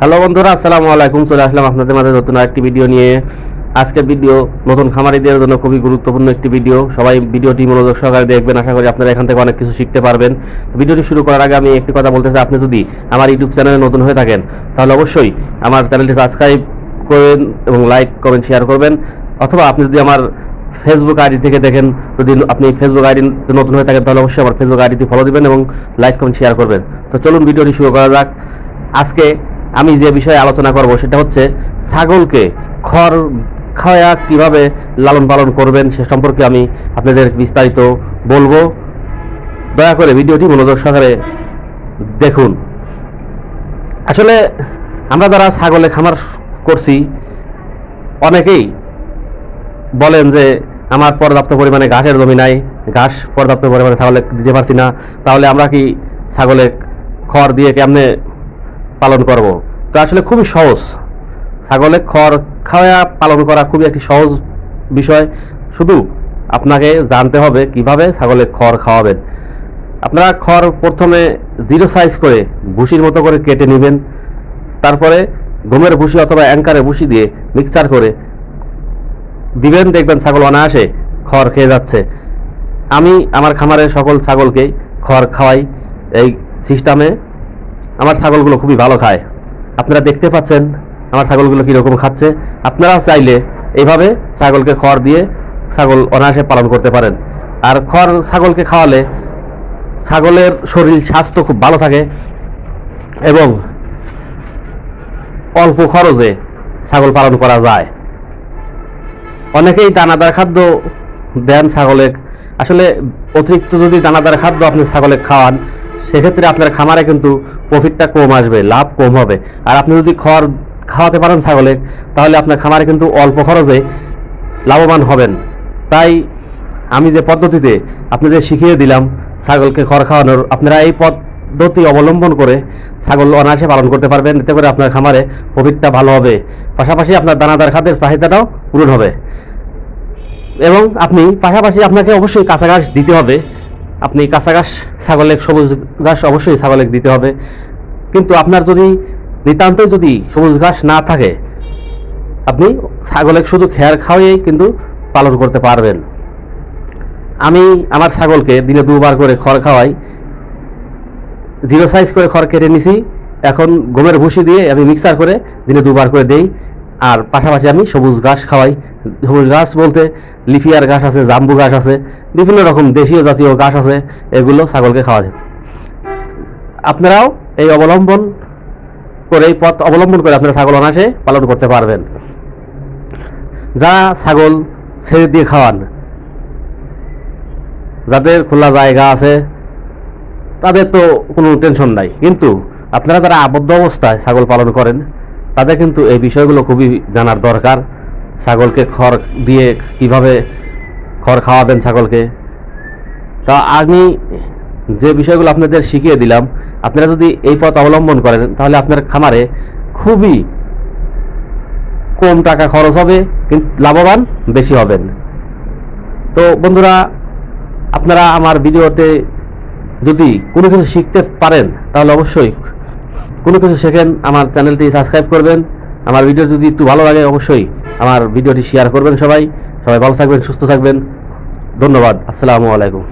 Hello বন্ধুরা, আসসালামু আলাইকুম। চলে আসলাম আপনাদের মাঝে নতুন একটি ভিডিও নিয়ে। আজকের ভিডিও নতুন খামারিদের জন্য খুবই গুরুত্বপূর্ণ একটি ভিডিও। সবাই ভিডিওটি মনোযোগ সহকারে দেখবেন। আশা করি আপনারা এখান থেকে অনেক কিছু শিখতে পারবেন। ভিডিওটি শুরু করার আগে আমি একটি কথা বলতে চাই। আপনি যদি আমার ইউটিউব চ্যানেলে নতুন হয়ে থাকেন, তাহলে অবশ্যই আমার চ্যানেলটি সাবস্ক্রাইব করেন এবং লাইক, কমেন্ট, শেয়ার করবেন। অথবা আপনি যদি আমার ফেসবুক আইডি থেকে দেখেন, যদি আপনি ফেসবুক আইডি নতুন হয়ে থাকেন, তাহলে অবশ্যই আমার ফেসবুক আইডিটি ফলো দিবেন এবং লাইক, কমেন্ট, শেয়ার করবেন। তো চলুন ভিডিওটি শুরু করা যাক। আজকে আমি যে বিষয়ে আলোচনা করব সেটা হচ্ছে ছাগলকে খড় খাওয়া কীভাবে লালন পালন করবেন সে সম্পর্কে আমি আপনাদের বিস্তারিত বলব। দয়া করে ভিডিওটি মনোযোগ সহকারে দেখুন। আসলে আমরা যারা ছাগলে খামার করছি, অনেকেই বলেন যে আমার পর্যাপ্ত পরিমাণে ঘাসের জমি নাই, ঘাস পর্যাপ্ত পরিমাণে ছাগলে দিতে পারছি না, তাহলে আমরা কি ছাগলে খড় দিয়ে কেমনে পালন করব। তো আসলে খুবই সহজ। ছাগলের খড় খাওয়া, পালন করা খুবই একটি সহজ বিষয়। শুধু আপনাকে জানতে হবে কীভাবে ছাগলের খড় খাওয়াবেন। আপনারা খড় প্রথমে জিরো সাইজ করে ভুসির মতো করে কেটে নেবেন। তারপরে গমের ভুসি অথবা অ্যাঙ্কারে ভুসি দিয়ে মিক্সচার করে দিবেন। দেখবেন ছাগল অনায়াসে খড় খেয়ে যাচ্ছে। আমি আমার খামারের সকল ছাগলকেই খড় খাওয়াই। এই সিস্টেমে আমার ছাগলগুলো খুবই ভালো খায়। আপনারা দেখতে পাচ্ছেন আমার ছাগলগুলো কীরকম খাচ্ছে। আপনারাও চাইলে এইভাবে ছাগলকে খড় দিয়ে ছাগল অনায়াসে পালন করতে পারেন। আর খড় ছাগলকে খাওয়ালে ছাগলের শরীর স্বাস্থ্য খুব ভালো থাকে এবং অল্প খরচে ছাগল পালন করা যায়। অনেকেই দানাদার খাদ্য দেন ছাগলে আসলে অতিরিক্ত যদি দানাদার খাদ্য আপনি ছাগলে খাওয়ান সেক্ষেত্রে আপনার খামারে কিন্তু প্রফিটটা কম আসবে, লাভ কম হবে। আর আপনি যদি খড় খাওয়াতে পারেন ছাগলে, তাহলে আপনার খামারে কিন্তু অল্প খরচে লাভবান হবেন। তাই আমি যে পদ্ধতিতে আপনাদের শিখিয়ে দিলাম ছাগলকে খড় খাওয়ানোর, আপনারা এই পদ্ধতি অবলম্বন করে ছাগল অনায়াসে পালন করতে পারবেন, এতে করে আপনার খামারে প্রফিটটা ভালো হবে। পাশাপাশি আপনার দানাদার খাদ্যের চাহিদাটাও পূরণ হবে। এবং আপনি পাশাপাশি আপনাকে অবশ্যই ঘাস দিতে হবে। আপনি কাঁচা ঘাস ছাগলের সবুজ ঘাস অবশ্যই ছাগলের দিতে হবে। কিন্তু আপনার যদি নিতান্তই যদি সবুজ ঘাস না থাকে, আপনি ছাগলের শুধু খেয়ার খাওয়াই কিন্তু পালন করতে পারবেন। আমি আমার ছাগলকে দিনে দুবার করে খড় খাওয়াই। জিরো সাইজ করে খড় কেটে নিছি। এখন গমের ভুসি দিয়ে আমি মিক্সার করে দিনে দুবার করে দেই। আর পাশাপাশি আমি সবুজ ঘাস খাওয়াই। সবুজ ঘাস বলতে লিফিয়ার ঘাস আছে, জাম্বু ঘাস আছে, বিভিন্ন রকম দেশীয় জাতীয় ঘাস আছে, এগুলো ছাগলকে খাওয়া যায়। আপনারাও এই অবলম্বন করে, এই পথ অবলম্বন করে আপনারা ছাগল অনাসে পালন করতে পারবেন। যা ছাগল ছেড়ে দিয়ে খাওয়ান, যাদের খোলা জায়গা আছে, তাদের তো কোনো টেনশন নাই। কিন্তু আপনারা যারা আবদ্ধ অবস্থায় ছাগল পালন করেন তাদের কিন্তু এই বিষয়গুলো খুবই জানার দরকার। ছাগলকে খড় দিয়ে কীভাবে খড় খাওয়াবেন ছাগলকে। তা আমি যে বিষয়গুলো আপনাদের শিখিয়ে দিলাম, আপনারা যদি এই পথ অবলম্বন করেন, তাহলে আপনার খামারে খুবই কম টাকা খরচ হবে, কিন্তু লাভবান বেশি হবেন। তো বন্ধুরা, আপনারা আমার ভিডিওতে যদি কোনো কিছু শিখতে পারেন, তাহলে অবশ্যই কোনো কিছু শেখেন, আমার চ্যানেলটি সাবস্ক্রাইব করবেন। আমার ভিডিও যদি একটু ভালো লাগে, অবশ্যই আমার ভিডিওটি শেয়ার করবেন সবাই। সবাই ভালো থাকবেন, সুস্থ থাকবেন। ধন্যবাদ। আসসালামু আলাইকুম।